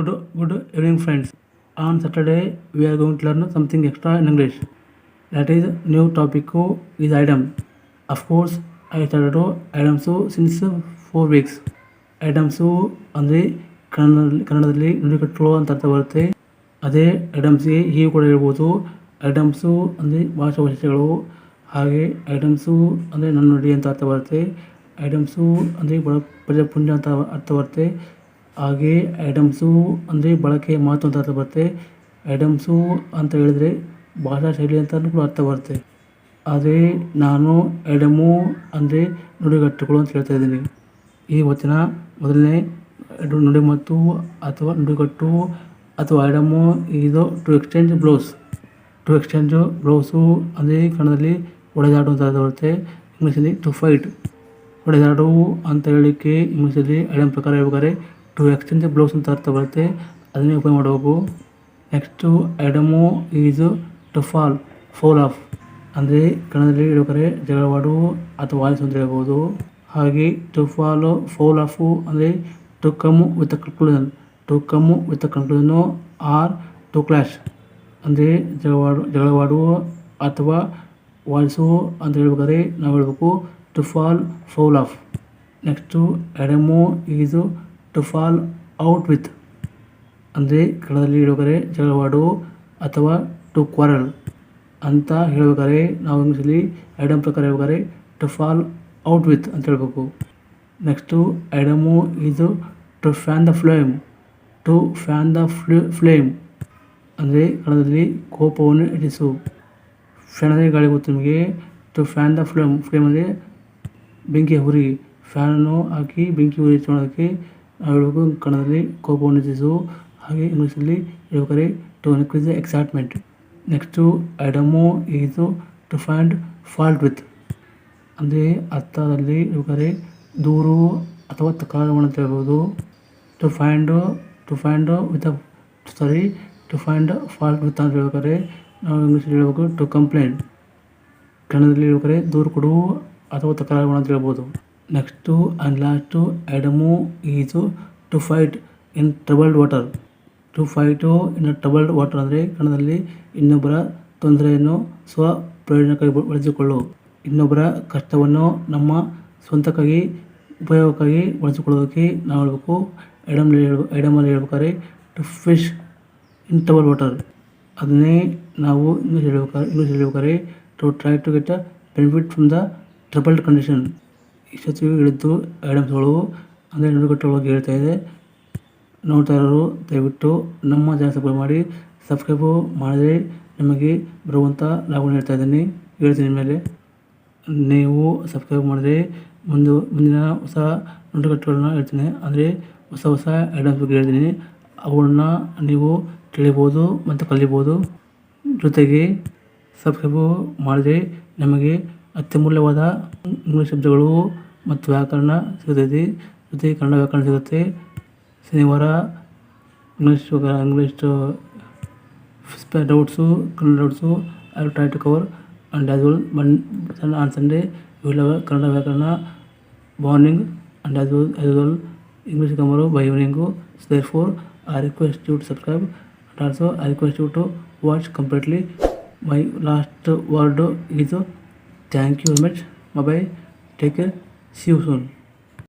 Good, good evening, friends. On Saturday, we are going to learn something extra in English. That is, new topic is item. Of course, I started items since four weeks. Items ಅಂದರೆ ಕನ್ನಡದಲ್ಲಿ ಕನ್ನಡದಲ್ಲಿ ನುಡಿಗಟ್ಟುಗಳು ಅಂತ ಅರ್ಥ ಬರುತ್ತೆ ಅದೇ ಐಟಮ್ಸ್ಗೆ ಹೀಗೆ ಕೂಡ ಹೇಳ್ಬೋದು ಐಟಮ್ಸು ಅಂದರೆ ಭಾಷಾ ವೈಶಿಷ್ಟ್ಯಗಳು ಹಾಗೆ ಐಟಮ್ಸು ಅಂದರೆ ನನ್ನ ನುಡಿ ಅಂತ ಅರ್ಥ ಬರುತ್ತೆ ಐಟಮ್ಸು ಅಂದರೆ ಬಳ ಪ್ರಜಾಪುಂಜ ಅಂತ ಅರ್ಥ ಬರುತ್ತೆ ಹಾಗೆ ಐಟಮ್ಸು ಅಂದರೆ ಬಳಕೆ ಮಾತು ಅಂತ ಅರ್ಥ ಬರುತ್ತೆ. ಐಟಮ್ಸು ಅಂತ ಹೇಳಿದ್ರೆ ಭಾಷಾ ಶೈಲಿ ಅಂತಲೂ ಕೂಡ ಅರ್ಥ ಬರುತ್ತೆ. ಆದರೆ ನಾನು ಐಡಮು ಅಂದರೆ ನುಡಿಗಟ್ಟುಗಳು ಅಂತ ಹೇಳ್ತಾ ಇದ್ದೀನಿ. ಈ ವಚನ ಮೊದಲನೇ ನುಡಿ ನುಡಿಮತ್ತು ಅಥವಾ ನುಡಿಗಟ್ಟು ಅಥವಾ ಐಡಮು ಇದು to exchange blows to exchange blows ಅಂದರೆ ಕನ್ನಡದಲ್ಲಿ ಹೊಡೆದಾಡು ಅಂತ ಬರುತ್ತೆ. ಇಂಗ್ಲೀಷಲ್ಲಿ ಟು ಫೈಟ್ ಹೊಡೆದಾಡು ಅಂತ ಹೇಳಲಿಕ್ಕೆ ಇಂಗ್ಲೀಷಲ್ಲಿ ಐಡಮ್ ಪ್ರಕಾರ ಹೇಳ್ಬೇಕಾದ್ರೆ ಟು ದ ಬ್ಲೌಸ್ ಅಂತ ಅರ್ಥ ಬರುತ್ತೆ. ಅದನ್ನೇ ಉಪಯೋಗ ಮಾಡಬೇಕು next idiom is to fall foul of ಅಂದರೆ ಕನ್ನಡದಲ್ಲಿ ಹೇಳ್ಬೇಕಾದ್ರೆ ಜಗಳವಾಡು ಅಥವಾ ವಾಯ್ಸ್ ಅಂತ ಹೇಳ್ಬೋದು. ಹಾಗೆ ಟು ಫಾಲ್ ಫೋಲ್ ಆಫು ಅಂದರೆ to come with conclusion to come with conclusion or to clash ಅಂದರೆ ಜಗಳವಾಡು ಜಗಳವಾಡು ಅಥವಾ ವಾಯ್ಸು ಅಂತ ಹೇಳ್ಬೇಕಾದ್ರೆ ನಾವು ಹೇಳ್ಬೇಕು to fall foul of next idiom is to fall out with ಅಂದರೆ ಕಳದಲ್ಲಿ ಹೇಳಬೇಕಾದ್ರೆ ಜಗಳವಾಡು ಅಥವಾ ಟು ಕ್ವಾರಲ್ ಅಂತ ಹೇಳಬೇಕಾದ್ರೆ ನಾವು ಇಂಗ್ಲೀಷಲ್ಲಿ ಐಡಮ್ ಪ್ರಕಾರ ಹೇಳ್ಬೇಕಾದ್ರೆ ಟು ಫಾಲ್ ಔಟ್ ವಿತ್ ಅಂತ ಹೇಳಬೇಕು. ನೆಕ್ಸ್ಟು ಐಡಮು ಇದು to fan the flame to fan the ಫ್ಲೇ flame ಅಂದರೆ ಕಳದಲ್ಲಿ ಕೋಪವನ್ನು ಇಳಿಸು ಫ್ಯಾನ್ ಅಂದರೆ ಗಾಳಿ ಗೊತ್ತು ನಿಮಗೆ. To fan the flame flame ಅಂದರೆ ಬೆಂಕಿ ಹುರಿ. ಫ್ಯಾನನ್ನು ಹಾಕಿ ಬೆಂಕಿ ಉರಿ ಮಾಡೋದಕ್ಕೆ ಹೇಳಬೇಕು ಕನ್ನಡದಲ್ಲಿ ಕೋಪವನ್ನು ಹಾಗೆ ಇಂಗ್ಲೀಷಲ್ಲಿ ಹೇಳ್ಬೇಕಾದ್ರೆ to increase the excitement next idiom is to find fault with ಅಂದರೆ ಅರ್ಥದಲ್ಲಿ ಹೇಳ್ಬೇಕಾದ್ರೆ ದೂರು ಅಥವಾ ತಕರಾರು ಅಂತ ಹೇಳ್ಬೋದು. To find to find with a sorry to find fault with ಅಂತ ಹೇಳ್ಬೇಕಾದ್ರೆ ನಾವು ಇಂಗ್ಲೀಷಲ್ಲಿ ಹೇಳ್ಬೇಕು ಟು ಕಂಪ್ಲೇಂಟ್ ಕನ್ನಡದಲ್ಲಿ ಹೇಳ್ಬೇಕಾದ್ರೆ ದೂರು ಕೊಡು ಅಥವಾ ತಕರಾರು ಅಂತ ಹೇಳ್ಬೋದು. Next and last idiom is to fight in troubled water to fight in troubled water ಅಂದರೆ ಕನ್ನಡದಲ್ಲಿ ಇನ್ನೊಬ್ಬರ ತೊಂದರೆಯನ್ನು ಸ್ವ ಪ್ರಯೋಜನಕ್ಕಾಗಿ ಬಳಸಿಕೊಳ್ಳು. ಇನ್ನೊಬ್ಬರ ಕಷ್ಟವನ್ನು ನಮ್ಮ ಸ್ವಂತಕ್ಕಾಗಿ, ಉಪಯೋಗಕ್ಕಾಗಿ ಬಳಸಿಕೊಳ್ಳೋದಕ್ಕೆ ನಾವು ಹೇಳಬೇಕು, ಎಡಮಲ್ಲಿ ಹೇಳ್ಬೇಕು ಎಡಮಲ್ಲಿ ಹೇಳ್ಬೇಕಾದ್ರೆ to fish in trouble water ಅದನ್ನೇ ನಾವು ಇಂಗ್ಲೀಷ್ ಹೇಳ್ಬೇಕಾದ್ರೆ ಇಂಗ್ಲೀಷ್ ಹೇಳ್ಬೇಕಾದ್ರೆ to try to get a benefit from the troubled condition ಇಷ್ಟೊತ್ತಿಗೆ ಹೇಳಿದ್ದು ಐಟಮ್ಸ್ಗಳು ಅಂದರೆ ನುಡಿಗಟ್ಟುಗಳಿಗೆ ಹೇಳ್ತಾ ಇದೆ. ನೋಡ್ತಾರರು ದಯವಿಟ್ಟು ನಮ್ಮ ಚಾನಲ್ ಸಬ್ಸ್ಕ್ರೈಬ್ ಮಾಡಿ, ಸಬ್ಸ್ಕ್ರೈಬು ಮಾಡಿದರೆ ನಿಮಗೆ ಬರುವಂಥ ಲಾಭವನ್ನು ಹೇಳ್ತಾ ಇದ್ದೀನಿ. ಹೇಳ್ತೀನಿ ಮೇಲೆ ನೀವು ಸಬ್ಸ್ಕ್ರೈಬ್ ಮಾಡಿದರೆ ಮುಂದೆ, ಮುಂದಿನ ಹೊಸ ನುಡಿಗಟ್ಟುಗಳನ್ನ ಹೇಳ್ತೀನಿ. ಅಂದರೆ ಹೊಸ ಹೊಸ ಐಟಮ್ಸ್ ಬಗ್ಗೆ ಹೇಳ್ತೀನಿ. ಅವುಗಳನ್ನ ನೀವು ತಿಳಿಬೋದು ಮತ್ತು ಕಲಿಬೋದು. ಜೊತೆಗೆ ಸಬ್ಸ್ಕ್ರೈಬು ಮಾಡಿದರೆ ನಿಮಗೆ ಅತ್ಯಮೂಲ್ಯವಾದ ಇಂಗ್ಲೀಷ್ ಶಬ್ದಗಳು ಮತ್ತು ವ್ಯಾಕರಣ ಸಿಗುತ್ತದೆ. ಜೊತೆಗೆ ಕನ್ನಡ ವ್ಯಾಕರಣ ಸಿಗುತ್ತೆ. ಶನಿವಾರ English English doubts, Kannada doubts I try to cover and as well man on Sunday will Kannada ವ್ಯಾಕರಣ morning and as well as well English cover by evening therefore I request you to subscribe and also I request you to watch completely my last word is Thank you very much. Bye bye. Take care. See you soon.